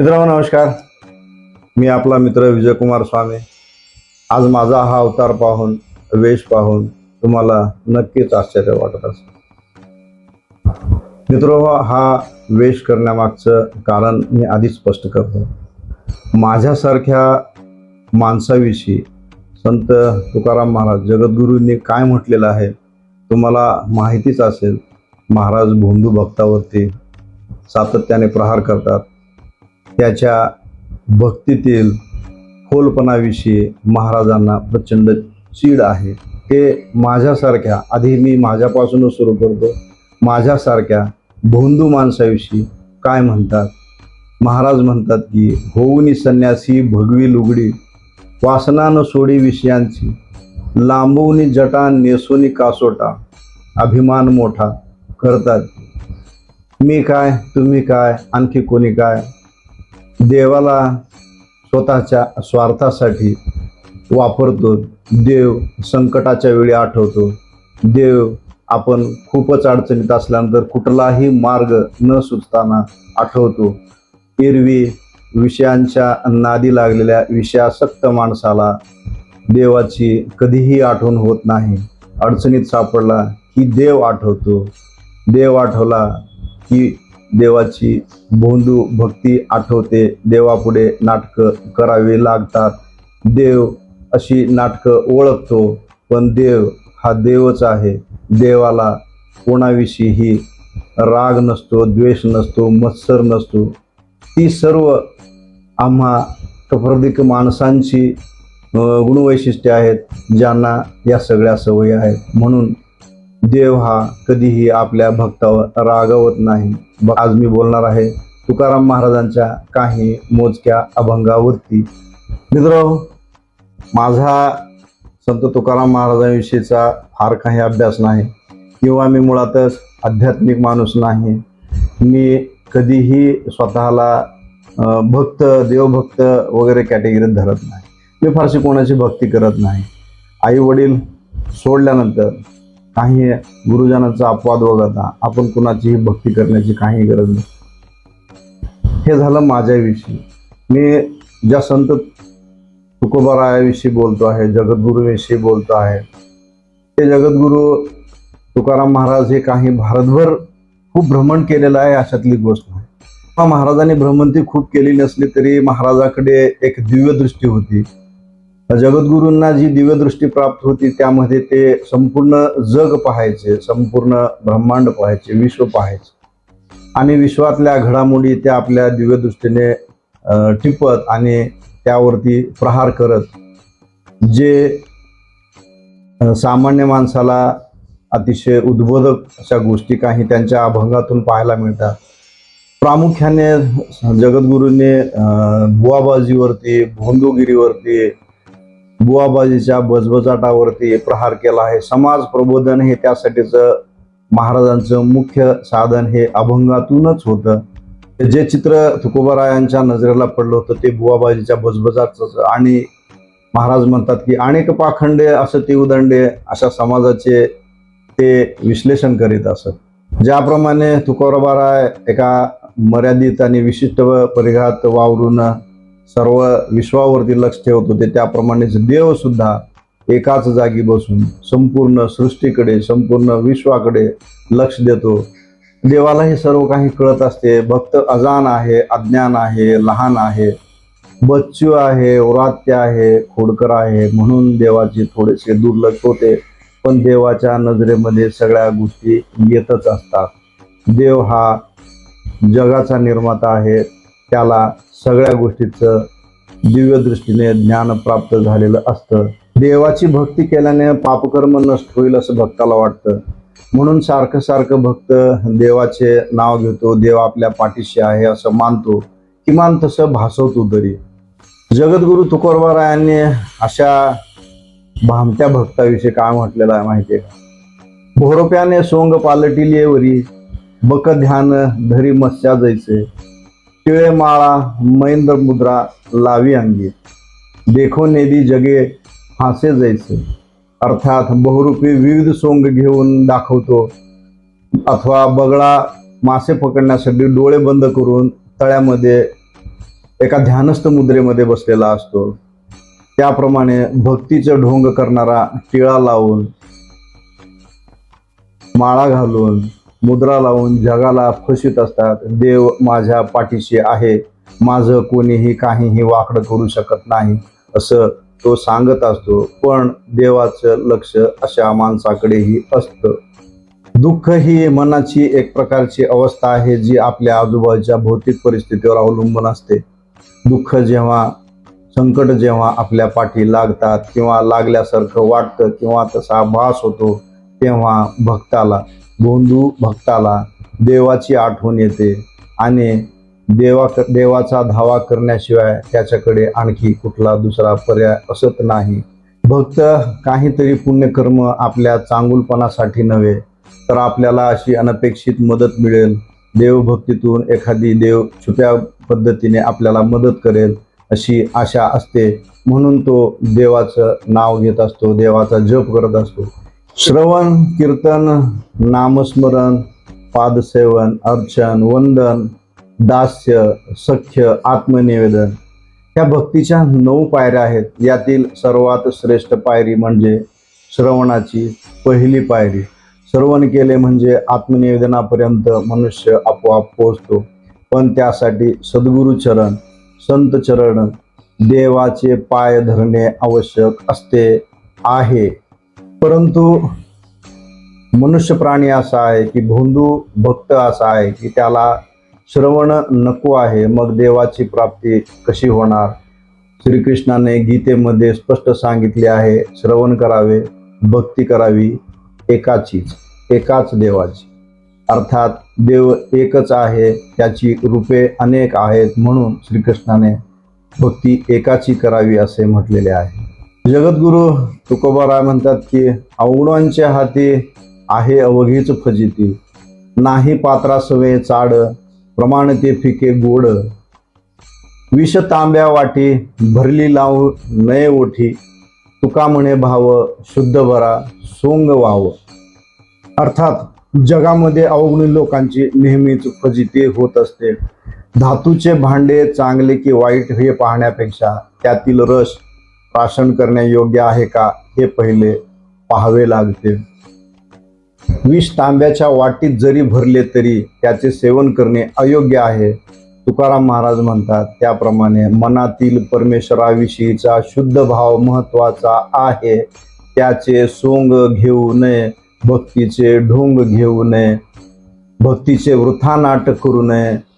मित्रांनो नमस्कार. मी आपला मित्र विजयकुमार स्वामी. आज माझा हा अवतार पाहून वेश पाहून तुम्हाला नक्कीच आश्चर्य वाटत असेल. मित्र हा वेश करण्यामागचं कारण मी आधीच स्पष्ट करतो. माझ्यासारख्या माणसाविषयी संत तुकाराम महाराज जगद्गुरूंनी काय म्हटलेलं आहे तुम्हाला माहितीच असेल महाराज भोंदू भक्तावरती सातत्याने प्रहार करतात. त्याच्या भक्तीतील खोलपणाविषयी महाराजांना प्रचंड चीड आहे. ते माझ्यासारख्या आधी मी माझ्यापासूनच सुरू करतो माझ्यासारख्या भोंदू माणसाविषयी काय म्हणतात? महाराज म्हणतात की होऊनी संन्यासी भगवी लुगडी वासना न सोडी विषयांची लांबवनी जटा नेसोनी कासोटा अभिमान मोठा करतात. मी काय? तुम्ही काय? आणखी कोणी काय? देवाला स्वतःच्या स्वार्थासाठी वापरतो. देव संकटाच्या वेळी आठवतो. देव आपण खूपच अडचणीत असल्यानंतर कुठलाही मार्ग न सुचताना आठवतो. एरवी विषयांच्या नादी लागलेल्या विषयासक्त माणसाला देवाची कधीही आठवण होत नाही. अडचणीत सापडला की देव आठवतो. देव आठवला की देवाची भोंदू भक्ती आठवते. देवापुढे नाटकं करावी लागतात. देव अशी नाटकं ओळखतो पण देव हा देवच आहे. देवाला कोणाविषयीही राग नसतो द्वेष नसतो मत्सर नसतो. ती सर्व आम्हा कप्रदिक माणसांची गुणवैशिष्ट्ये आहेत ज्यांना या सगळ्या सवयी आहेत. म्हणून देव हा कधीही आपल्या भक्तावर रागवत नाही. आज मी बोलणार आहे तुकाराम महाराजांच्या काही मोजक्या अभंगावरती. मित्र माझा संत तुकाराम महाराजांविषयीचा फार काही अभ्यास नाही किंवा मी मुळातच आध्यात्मिक माणूस नाही. मी कधीही स्वतःला भक्त देवभक्त वगैरे कॅटेगरीत धरत नाही. मी फारशी कोणाची भक्ती करत नाही. आई वडील सोडल्यानंतर काही गुरुजनांचा अपवाद वगळता आपण कुणाचीही भक्ती करण्याची काही गरज नाही. हे झालं माझ्याविषयी. मी ज्या संत तुकोबारायाविषयी बोलतो आहे जगद्गुरूविषयी बोलतो आहे ते जगद्गुरू तुकाराम महाराज हे काही भारतभर खूप भ्रमण केलेलं आहे अशातली गोष्ट आहे. महाराजांनी भ्रमंती खूप केली नसली तरी महाराजाकडे एक दिव्य दृष्टी होती. जगद्गुरूंना जी दिव्यदृष्टी प्राप्त होती त्यामध्ये ते संपूर्ण जग पाहायचे संपूर्ण ब्रह्मांड पाहायचे विश्व पाहायचे. आणि विश्वातल्या घडामोडी त्या आपल्या दिव्यदृष्टीने टिपत आणि त्यावरती प्रहार करत जे सामान्य माणसाला अतिशय उद्बोधक अशा गोष्टी काही त्यांच्या अभंगातून पाहायला मिळतात. प्रामुख्याने जगद्गुरूंनी बुवाबाजीवरती भोंदूगिरीवरती बुवाबाजीच्या बजबजाटावरती प्रहार केला आहे. समाज प्रबोधन हे त्यासाठीचं महाराजांचं मुख्य साधन. हे अभंगातूनच होतं. जे चित्र तुकोबारायांच्या नजरेला पडलं होतं ते बुवाबाजीच्या बजबजाटचं आणि महाराज म्हणतात की अनेक पाखंडे असं ते उदंडे अशा समाजाचे ते विश्लेषण करीत असत. ज्याप्रमाणे तुकोबाराय एका मर्यादित आणि विशिष्ट परिघात वावरून सर्व विश्वावरती लक्ष ठेवत होते. त्याप्रमाणेच देवसुद्धा एकाच जागी बसून संपूर्ण सृष्टीकडे संपूर्ण विश्वाकडे लक्ष देतो. देवाला हे सर्व काही कळत असते. भक्त अजान आहे अज्ञान आहे लहान आहे बच्चू आहे औरात्य आहे खोडकर आहे. म्हणून देवाचे थोडेसे दुर्लक्ष होते. पण देवाच्या नजरेमध्ये सगळ्या गोष्टी येतच असतात. देव हा जगाचा निर्माता आहे. त्याला सगळ्या गोष्टीचं दिव्य दृष्टीने ज्ञान प्राप्त झालेलं असतं. देवाची भक्ती केल्याने पापकर्म नष्ट होईल असं भक्ताला वाटतं. म्हणून सारखं सारखं भक्त देवाचे नाव घेतो देव आपल्या पाठीशी आहे असं मानतो. किमान तसं भासवतो तरी. जगद्गुरु तुकोरबारायांनी अशा भामट्या भक्ताविषयी काय म्हटलेलं आहे माहिती आहे का? भोरप्याने सोंग पालटिलेवरी बक ध्यान धरी मस्या जायचे टिळे माळा महेंद्र मुद्रा लावी अंगी. देखो नेदी जगे फासे जायचे अर्थात बहुरूपी विविध सोंग घेऊन दाखवतो. अथवा बगळा मासे पकडण्यासाठी डोळे बंद करून तळ्यामध्ये एका ध्यानस्थ मुद्रेमध्ये बसलेला असतो. त्याप्रमाणे भक्तीचं ढोंग करणारा टिळा लावून माळा घालून मुद्रा लावून जगाला फसित असतात. देव माझ्या पाठीशी आहे. माझं कोणीही काहीही वाकडं करू शकत नाही असं तो सांगत असतो. पण देवाचं लक्ष अशा माणसाकडेही असतं. दुःख ही मनाची एक प्रकारची अवस्था आहे जी आपल्या आजूबाजूच्या भौतिक परिस्थितीवर अवलंबून असते. दुःख जेव्हा संकट जेव्हा आपल्या पाठी लागतात किंवा लागल्यासारखं वाटतं किंवा तसा भास होतो तेव्हा भक्ताला बोंधू भक्ताला देवाची आठवण येते आणि देवा देवाचा धावा करण्याशिवाय त्याच्याकडे आणखी कुठला दुसरा पर्याय असत नाही. भक्त काहीतरी पुण्यकर्म आपल्या चांगुलपणासाठी नव्हे तर आपल्याला अशी अनपेक्षित मदत मिळेल. देवभक्तीतून एखादी देव छुप्या पद्धतीने आपल्याला मदत करेल अशी आशा असते. म्हणून तो देवाचं नाव घेत असतो देवाचा जप करत असतो. श्रवण कीर्तन नामस्मरण पादसेवन अर्चन वंदन दास्य सख्य आत्मनिवेदन ह्या भक्तीच्या नऊ पायऱ्या आहेत. यातील सर्वात श्रेष्ठ पायरी म्हणजे श्रवणाची पहिली पायरी. श्रवण केले म्हणजे आत्मनिवेदनापर्यंत मनुष्य आपोआप पोहोचतो. पण त्यासाठी सद्गुरुचरण संतचरण देवाचे पाय धरणे आवश्यक असते आहे. परंतु मनुष्य प्राणी असा आहे की भोंदू भक्त असा आहे की त्याला श्रवण नको आहे मग देवाची प्राप्ती कशी होणार? श्रीकृष्णाने गीतेमध्ये स्पष्ट सांगितले आहे श्रवण करावे भक्ती करावी एकाचीच एकाच देवाची. अर्थात देव एकच आहे त्याची रूपे अनेक आहेत म्हणून श्रीकृष्णाने भक्ती एकाची करावी असे म्हटलेले आहे. जगद्गुरु तुकोबाराय म्हणतात की अवगुणांच्या हाती आहे अवघीच फजिती. नाही पात्रासवे चाड प्रमाण ते फिके गोड. विष तांब्या वाटी भरली लावू नये ओठी. तुका म्हणे भाव शुद्ध भरा सोंग वाव. अर्थात जगामध्ये अवगुणी लोकांची नेहमीच फजिती होत असते. धातूचे भांडे चांगले की वाईट हे पाहण्यापेक्षा त्यातील रस प्राशन करण्यायोग्य आहे का हे पहिले पाहावे लागते. विष तांब्याच्या वाटीत जरी भरले तरी त्याचे सेवन करणे अयोग्य आहे. तुकाराम महाराज म्हणतात त्याप्रमाणे मनातील परमेश्वराविषयीचा शुद्ध भाव महत्त्वाचा आहे. त्याचे सोंग घेऊ नये भक्तीचे ढोंग घेऊ नये भक्तीचे वृथा नाटक करू नये.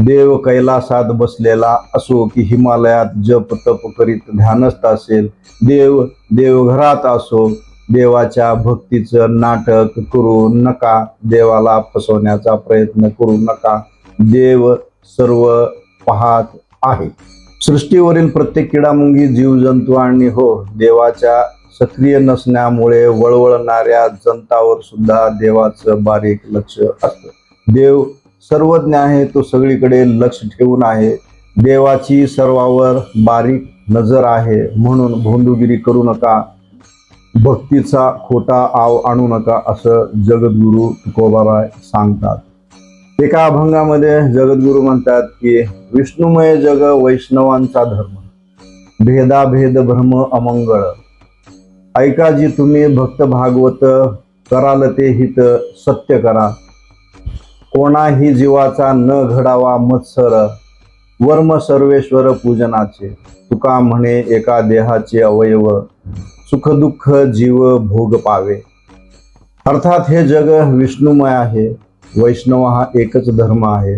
देव कैलासात बसलेला असो की हिमालयात जप तप करीत ध्यानस्थ असेल देव देवघरात असो देवाच्या भक्तीचं नाटक करू नका देवाला फसवण्याचा प्रयत्न करू नका. देव सर्व पाहत आहे. सृष्टीवरील प्रत्येक किडामुंगी जीवजंतू आणि हो देवाच्या सक्रिय नसण्यामुळे वळवळणाऱ्या जनतावर सुद्धा देवाचं बारीक लक्ष असतं. देव सर्वज्ञ आहे तो सगळीकडे लक्ष ठेवून आहे. देवाची सर्वावर बारीक नजर आहे म्हणून भोंदूगिरी करू नका. भक्तीचा खोटा आव आणू नका असं जगद्गुरु तुकोबाराय सांगतात. एका अभंगामध्ये जगद्गुरु म्हणतात की विष्णुमय जग वैष्णवांचा धर्म भेदाभेद भ्रम अमंगळ. ऐका जी तुम्ही भक्त भागवत कराल ते हित सत्य करा. कोणाही जीवाचा न घडावा मत्सर वर्म सर्वेश्वर पूजनाचे. तुका म्हणे एका देहाचे अवयव सुखदुःख जीव भोग पावे. अर्थात हे जग विष्णुमय आहे वैष्णव हा एकच धर्म आहे.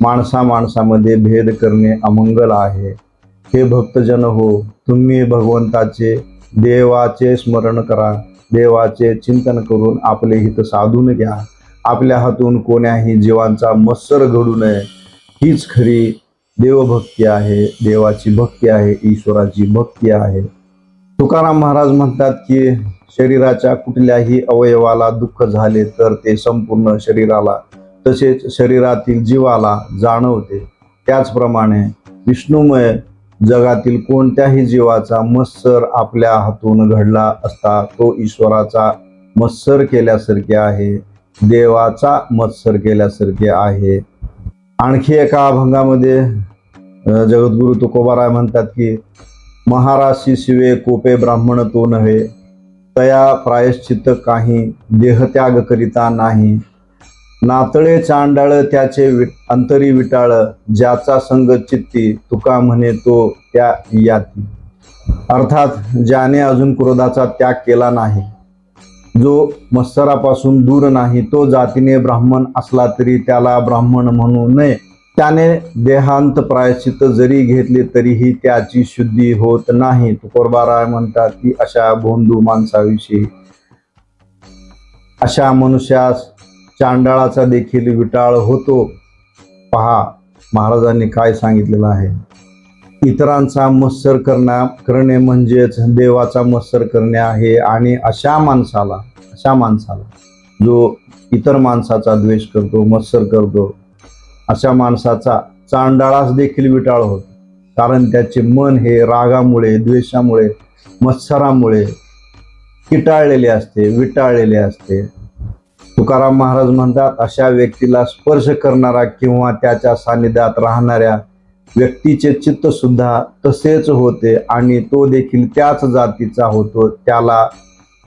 माणसा माणसामध्ये भेद करणे अमंगल आहे. हे भक्तजन हो तुम्ही भगवंताचे देवाचे स्मरण करा. देवाचे चिंतन करून आपले हित साधून घ्या. आपल्या हातून कोण्याही जीवांचा मत्सर घडू नये. हीच खरी देवभक्ती आहे. देवाची भक्ती आहे. ईश्वराची भक्ती आहे. तुकाराम महाराज म्हणतात की शरीराच्या कुठल्याही अवयवाला दुःख झाले तर ते संपूर्ण शरीराला तसेच शरीरातील जीवाला जाणवते. त्याचप्रमाणे विष्णुमय जगातील कोणत्याही जीवाचा मत्सर आपल्या हातून घडला असता तो ईश्वराचा मत्सर केल्यासारखे आहे. देवाचा मत्सर केल्यासारखे आहे. आणखी एका अभंगामध्ये जगद्गुरु तुकोबाराय म्हणतात की महाराशी शिवे कोपे ब्राह्मण तो नव्हे. तया प्रायश्चित काही देहत्याग करिता नाही. नातळे चांडाळ त्याचे वि अंतरी विटाळ ज्याचा संग चित्ती तुका म्हणे तो त्या याती. अर्थात ज्याने अजून क्रोधाचा त्याग केला नाही. जो मत्सरापासून दूर नाही तो जातीने ब्राह्मण असला तरी त्याला ब्राह्मण म्हणू नये. त्याने देहांत प्रायश्चित जरी घेतले तरीही त्याची शुद्धी होत नाही. तुकोरबाराय म्हणतात की अशा भोंदू माणसाविषयी. अशा मनुष्यास चांडाळाचा देखील विटाळ होतो. पहा महाराजांनी काय सांगितलेलं आहे? इतरांचा मत्सर करण्या करणे म्हणजेच देवाचा मत्सर करणे आहे आणि अशा माणसाला अशा माणसाला जो इतर माणसाचा द्वेष करतो मत्सर करतो अशा माणसाचा चांडाळास देखील विटाळ होतो. कारण त्याचे मन हे रागामुळे द्वेषामुळे मत्सरामुळे किटाळलेले असते विटाळलेले असते. तुकाराम महाराज म्हणतात अशा व्यक्तीला स्पर्श करणारा किंवा त्याच्या सानिध्यात राहणाऱ्या व्यक्तीचे चित्त सुद्धा तसेच होते आणि तो देखील त्याच जातीचा होतो. त्याला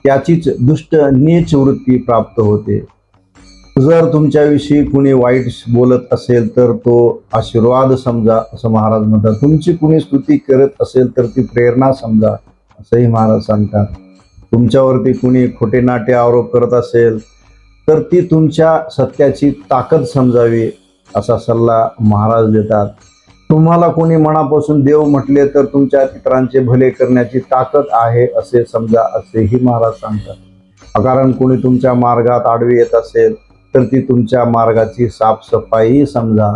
त्याचीच दुष्ट नीच वृत्ती प्राप्त होते. जर तुमच्याविषयी कुणी वाईट बोलत असेल तर तो आशीर्वाद समजा असं महाराज म्हणतात. तुमची कुणी स्तुती करत असेल तर ती प्रेरणा समजा असंही महाराज सांगतात. तुमच्यावरती कुणी खोटे नाटे आरोप करत असेल तर ती तुमच्या सत्याची ताकद समजावी असा सल्ला महाराज देतात. तुम्हाला कोणी मनापासून देव म्हटले तर तुमच्या इतरांचे भले करण्याची ताकद आहे असे समजा असेही महाराज सांगतात. कारण कोणी तुमच्या मार्गात आडवी येत असेल तर ती तुमच्या मार्गाची साफसफाई समजा.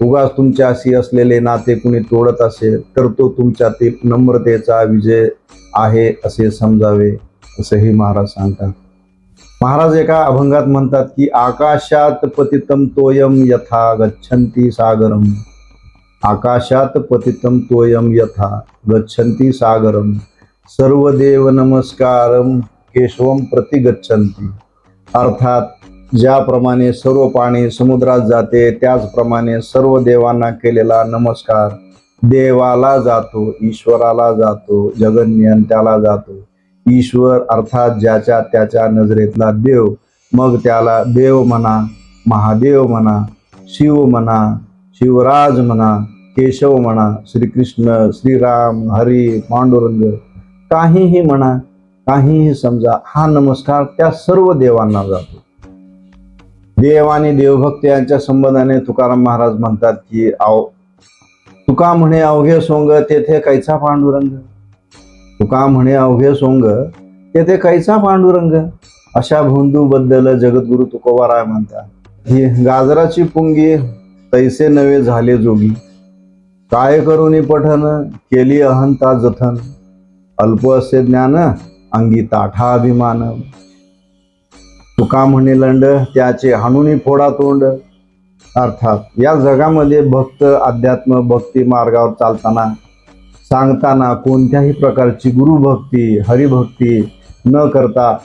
उगाच तुमच्याशी असलेले नाते कुणी तोडत असेल तर तो तुमच्यातील नम्रतेचा विजय आहे असे समजावे असेही महाराज सांगतात. महाराज एका अभंगात म्हणतात की आकाशात पतितम तोयम यथा गच्छन्ति सागरम. आकाशात पतितम तोयम यथा गच्छन्ति सागरम सर्व देव नमस्कारम केशवम प्रति गच्छन्ति। अर्थात ज्याप्रमाणे सर्व पाणी समुद्रात जाते त्याचप्रमाणे सर्व देवांना केलेला नमस्कार। देवाला जातो ईश्वराला जातो जगन्यन जातो। ईश्वर अर्थात ज्याच्या त्याच्या नजरेतला देव मग त्याला देव म्हणा महादेव म्हणा शिव म्हणा शिवराज म्हणा केशव म्हणा श्रीकृष्ण श्रीराम हरी पांडुरंग काहीही म्हणा काहीही समजा हा नमस्कार त्या सर्व देवांना जातो. देव आणि देवभक्त यांच्या संबंधाने तुकाराम महाराज म्हणतात की आव तुका म्हणे अवघे सोंग तेथे कैचा पांडुरंग? तुका म्हणे अवघे सोंग तेथे कैचा पांडुरंग? अशा भोंदू बद्दल जगद्गुरु तुकोबाराय म्हणतात. ही गाजराची पुंगी तैसे नवे झाले जोगी. काय करुनी पठन केली अहंता जथन. अल्प असे ज्ञान अंगी ताठा अभिमान. तुका म्हणे लंड त्याचे हाणुनी फोडा तोंड. अर्थात या जगामध्ये भक्त अध्यात्म भक्ती मार्गावर चालताना सांगताना कोणत्याही प्रकारची गुरुभक्ती हरिभक्ती न करता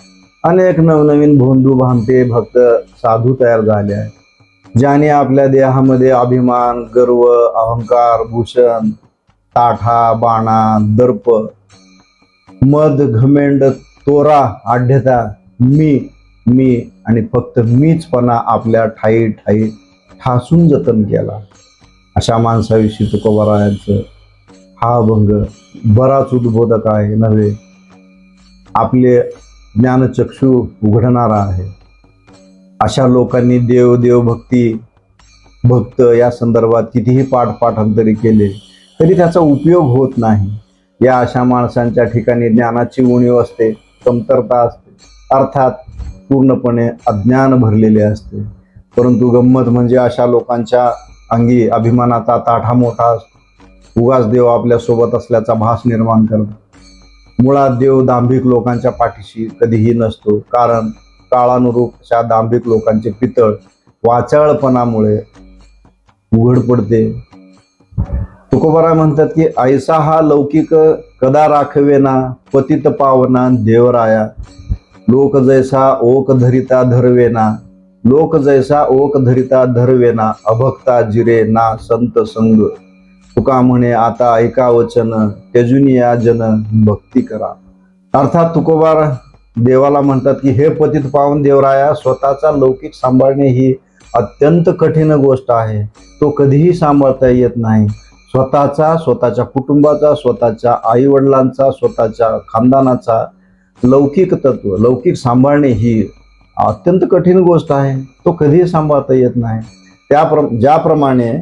अनेक नवनवीन भोंदू भामटे भक्त साधू तयार झाले आहेत. ज्याने आपल्या देहामध्ये अभिमान गर्व अहंकार भूषण ताठा बाणा दर्प मद घमेंड तोरा आढ्यता मी मी आणि फक्त मीचपणा आपल्या ठाई ठाई ठासून जतन केला. अशा माणसाविषयी तुकोबारायांचं हा अभंग बराच उद्बोधक आहे नव्हे? आपले ज्ञानचक्षू उघडणारा आहे. अशा लोकांनी देव देवभक्ती भक्त या संदर्भात कितीही पाठ पाठांतरी केले तरी त्याचा उपयोग होत नाही. या अशा माणसांच्या ठिकाणी ज्ञानाची उणीव असते कमतरता असते अर्थात पूर्णपणे अज्ञान भरलेले असते. परंतु गंमत म्हणजे अशा लोकांच्या अंगी अभिमानाचा ताठा मोठा असतो. उगाच देव आपल्यासोबत असल्याचा भास निर्माण करतो. मुळात देव दांभिक लोकांच्या पाठीशी कधीही नसतो कारण काळानुरूप अशा दांभिक लोकांचे पितळ वाचाळपणामुळे उघड पडते. तुकोबारा म्हणतात की ऐसा हा लौकिक कदा राखवेना पतित पावना देवराया. लोक जैसा ओक धरिता धरवेना लोक जैसा ओक धरिता धरवेना अभक्ता जिरे ना संत संग. तुका म्हणे आता ऐका वचन तेजुनी जन भक्ती करा. अर्थात तुकोबार देवाला म्हणतात की हे पतित पाहून देवराया स्वतःचा लौकिक सांभाळणे ही अत्यंत कठीण गोष्ट आहे. तो कधीही सांभाळता येत नाही. स्वतःचा स्वतःच्या कुटुंबाचा स्वतःच्या आईवडिलांचा स्वतःच्या खानदानाचा लौकिक तत्व लौकिक सांभाळणे ही अत्यंत कठीण गोष्ट आहे. तो कधीही सांभाळता येत नाही. त्याप्र ज्याप्रमाणे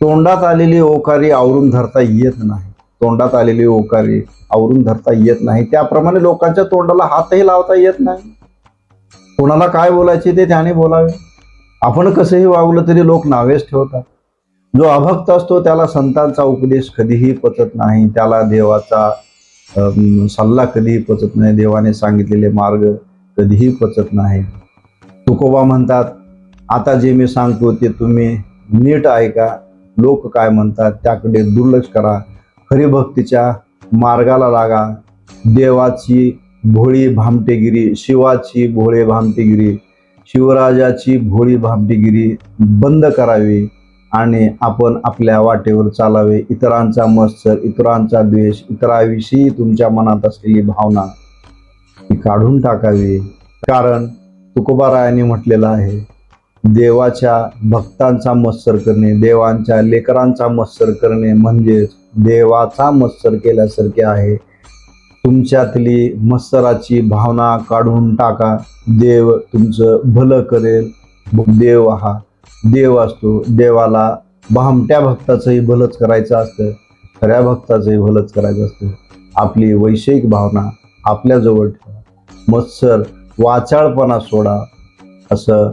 तोंडात आलेली ओकारी आवरून धरता येत नाही. तोंडात आलेली ओकारी आवरून धरता येत नाही. त्याप्रमाणे लोकांच्या तोंडाला हातही लावता येत नाही. कोणाला काय बोलायचे ते त्याने बोलावे. आपण कसंही वागलं तरी लोक नावेच ठेवतात. जो अभक्त असतो त्याला संतांचा उपदेश कधीही पचत नाही. त्याला देवाचा सल्ला कधीही पचत नाही. देवाने सांगितलेले मार्ग कधीही पचत नाही. तुकोबा म्हणतात आता जे मी सांगतो ते तुम्ही नीट ऐका. लोक काय म्हणतात त्याकडे दुर्लक्ष करा. हरिभक्तीच्या मार्गाला लागा. देवाची भोळी भामटेगिरी शिवाची भोळे भामटेगिरी शिवराजाची भोळी भामटेगिरी बंद करावी आणि आपण आपल्या वाटेवर चालावे. इतरांचा मत्सर इतरांचा द्वेष इतराविषयी तुमच्या मनात असलेली भावना ती काढून टाकावी. कारण तुकोबारायांनी म्हटलेलं आहे देवाच्या भक्तांचा मत्सर करणे देवांच्या लेकरांचा मत्सर करणे म्हणजेच देवाचा मत्सर केल्यासारखे आहे. तुमच्यातली मत्सराची भावना काढून टाका. देव तुमचं भलं करेल. देव हा देव असतो. देवाला भामट्या भक्ताचंही भलंच करायचं असतं. खऱ्या भक्ताचंही भलंच करायचं असतं. आपली वैषयिक भावना आपल्याजवळ ठेवा. मत्सर वाचाळपणा सोडा. असं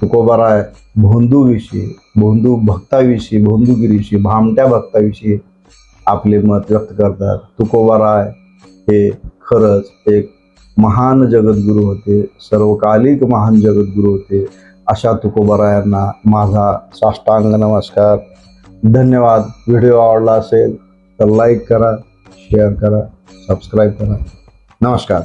तुकोबाराय भोंदूविषयी भोंदू भक्ताविषयी भोंदूगिरीविषयी भामट्या भक्ताविषयी आपले मत व्यक्त करतात. तुकोबाराय हे खरंच एक महान जगद्गुरू होते सर्वकालिक महान जगद्गुरू होते. अशा तुकोबारायांना माझा साष्टांग नमस्कार. धन्यवाद. व्हिडिओ आवडला असेल तर लाईक करा शेअर करा सबस्क्राईब करा. नमस्कार.